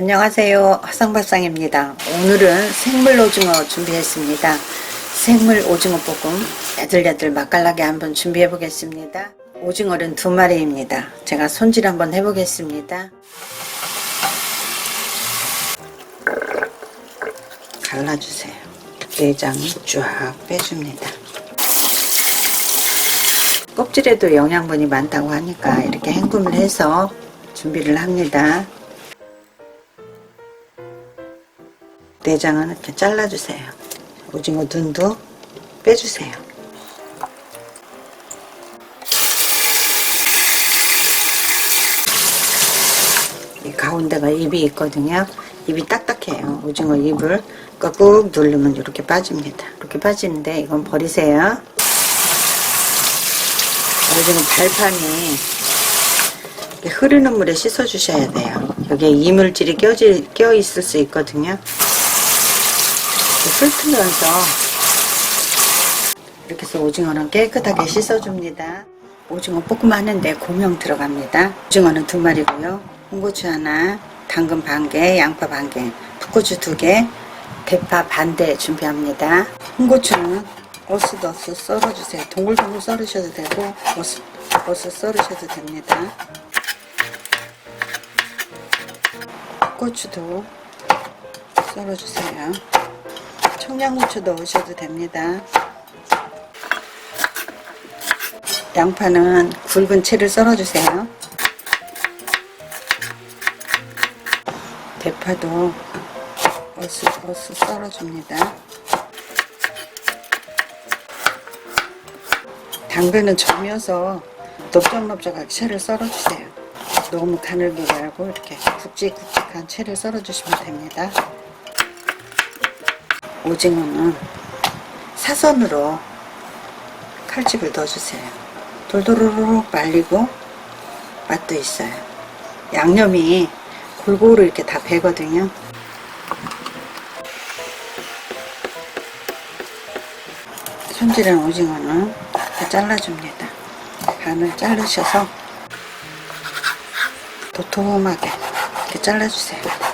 안녕하세요. 화상발상입니다. 오늘은 생물 오징어 준비했습니다. 생물 오징어 볶음 야들야들 맛깔나게 한번 준비해 보겠습니다. 오징어는 두 마리입니다. 제가 손질 한번 해 보겠습니다. 갈라주세요. 내장을 쫙 빼줍니다. 껍질에도 영양분이 많다고 하니까 이렇게 헹굼을 해서 준비를 합니다. 내장은 이렇게 잘라주세요. 오징어 눈도 빼주세요. 이 가운데가 입이 있거든요. 입이 딱딱해요. 오징어 입을 꾹 누르면 이렇게 빠집니다. 이렇게 빠지는데 이건 버리세요. 오징어 발판이 흐르는 물에 씻어 주셔야 돼요. 여기에 이물질이 껴지, 껴 있을 수 있거든요. 이렇게 훑으면서 이렇게 해서 오징어는 깨끗하게 씻어줍니다. 오징어 볶음 하는데 고명 들어갑니다. 오징어는 두 마리고요. 홍고추 하나, 당근 반 개, 양파 반 개, 풋고추 두 개, 대파 반 대 준비합니다. 홍고추는 어슷어슷 썰어주세요. 동글동글 썰으셔도 되고 어슷, 어슷 썰으셔도 됩니다. 풋고추도 썰어주세요. 청양고추 넣으셔도 됩니다. 양파는 굵은 채를 썰어주세요. 대파도 어슷 어슷 썰어줍니다. 당근은 점여서 넓적넓적하게 채를 썰어주세요. 너무 가늘게 말고 이렇게 굵직굵직한 채를 썰어주시면 됩니다. 오징어는 사선으로 칼집을 넣어주세요. 돌도로록 말리고 맛도 있어요. 양념이 골고루 이렇게 다 배거든요. 손질한 오징어는 잘라줍니다. 반을 자르셔서 도톰하게 이렇게 잘라주세요.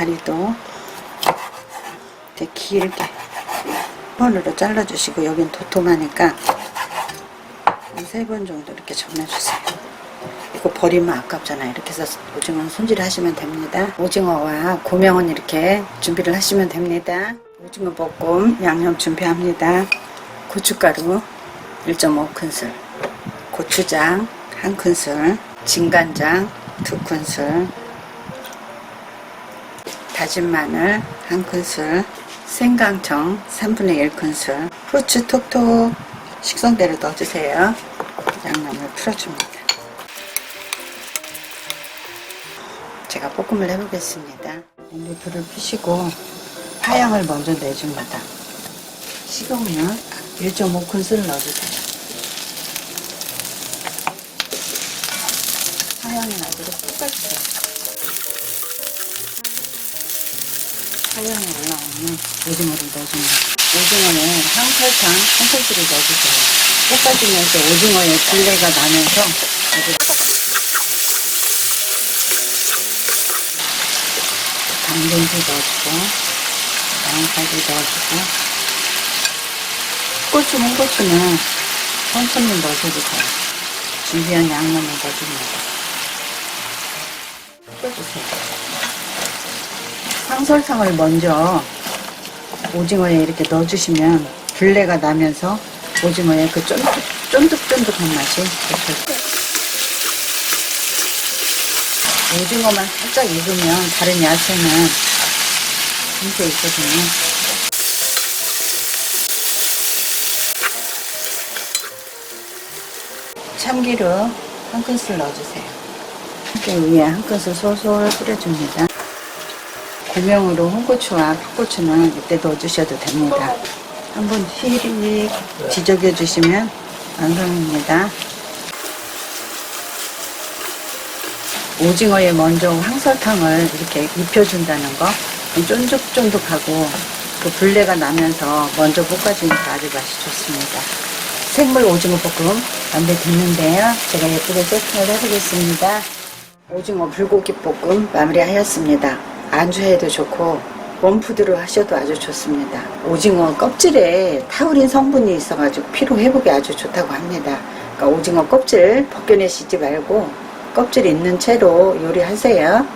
다리도 이렇게 길게 번으로 잘라주시고 여긴 도톰하니까 세 번 정도 이렇게 점여주세요. 이거 버리면 아깝잖아요. 이렇게 해서 오징어 손질을 하시면 됩니다. 오징어와 고명은 이렇게 준비를 하시면 됩니다. 오징어 볶음 양념 준비합니다. 고춧가루 1.5큰술, 고추장 1큰술, 진간장 2큰술, 다진 마늘 1큰술, 생강청 3분의 1큰술, 후추 톡톡 식성대로 넣어주세요. 양념을 풀어줍니다. 제가 볶음을 해보겠습니다. 먼저 불을 피시고 파향을 먼저 내줍니다. 식으면 1.5큰술을 넣어주세요. 파향이 나도록 볶아주세요. 파향이 올라오면 오징어를 넣어줍니다. 오징어는 향설탕 한 큰술을 넣어주세요. 볶아주면서 오징어의 불레가 나면서 아주 당근도 넣어주고 양파도 넣어주고 고추, 홍고추는 천천히 넣어줘도 돼요. 준비한 양념을 넣어줍니다. 볶아주세요. 상설탕을 먼저 오징어에 이렇게 넣어주시면 불레가 나면서 오징어의 그 쫀득, 쫀득쫀득한 맛이 좋죠. 오징어만 살짝 익으면 다른 야채는 진짜 있거든요. 참기름 한 큰술 넣어주세요. 위에 한 큰술 솔솔 뿌려줍니다. 고명으로 홍고추와 풋고추는 이때 넣어주셔도 됩니다. 한번 휘릭 지저겨 주시면 완성입니다. 오징어에 먼저 황설탕을 이렇게 입혀준다는 거 쫀득쫀득하고 그 불레가 나면서 먼저 볶아주니까 아주 맛이 좋습니다. 생물 오징어 볶음 마무리됐는데요. 제가 예쁘게 세팅을 해보겠습니다. 오징어 불고기 볶음 마무리하였습니다. 안주해도 좋고 원푸드로 하셔도 아주 좋습니다. 오징어 껍질에 타우린 성분이 있어가지고 피로 회복에 아주 좋다고 합니다. 그러니까 오징어 껍질 벗겨내시지 말고 껍질 있는 채로 요리하세요.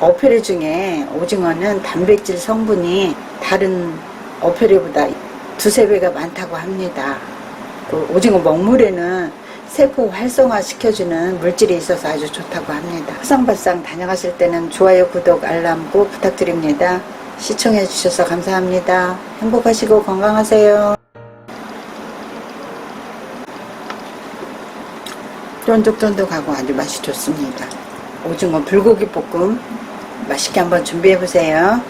어패류 중에 오징어는 단백질 성분이 다른 어패류보다 두세 배가 많다고 합니다. 그 오징어 먹물에는 세포 활성화 시켜주는 물질이 있어서 아주 좋다고 합니다. 화상발상 다녀가실 때는 좋아요, 구독, 알람 꼭 부탁드립니다. 시청해 주셔서 감사합니다. 행복하시고 건강하세요. 쫀득쫀득하고 아주 맛이 좋습니다. 오징어 불고기 볶음 맛있게 한번 준비해 보세요.